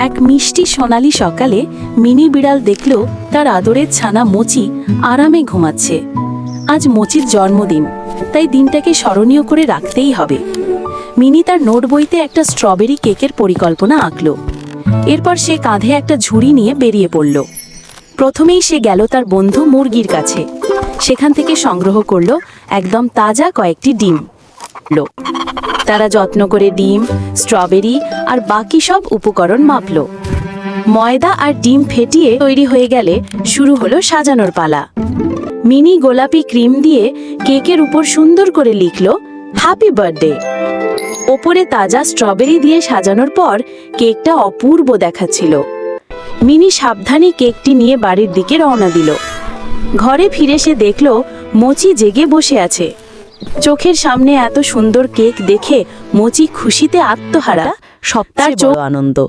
এক মিষ্টি সোনালি সকালে মিনি বিড়াল দেখল তার আদরের ছানা মোচি আরামে ঘুমাচ্ছে। আজ মোচির জন্মদিন, তাই দিনটাকে স্মরণীয় করে রাখতেই হবে। মিনি তার নোট বইতে একটা স্ট্রবেরি কেকের পরিকল্পনা আঁকল। এরপর সে কাঁধে একটা ঝুড়ি নিয়ে বেরিয়ে পড়ল। প্রথমেই সে গেল তার বন্ধু মুরগির কাছে। সেখান থেকে সংগ্রহ করল একদম তাজা কয়েকটি ডিম। লো। তারা যত্ন করে ডিম, স্ট্রবেরি আর বাকি সব উপকরণ মাপলো। ময়দা আর ডিম ফেটিয়ে তৈরি হয়ে গেলে শুরু হলো সাজানোর পালা। মিনি গোলাপি ক্রিম দিয়ে কেকের উপর সুন্দর করে লিখলো হ্যাপি বার্থডে ওপরে তাজা স্ট্রবেরি দিয়ে সাজানোর পর কেকটা অপূর্ব দেখাচ্ছিল। মিনি সাবধানে কেকটি নিয়ে বাড়ির দিকে রওনা দিল। ঘরে ফিরে সে দেখল, মোচি জেগে বসে আছে। চোখের সামনে এত সুন্দর কেক দেখে মচি খুশিতে আত্মহারা। সপ্তাহ আনন্দ।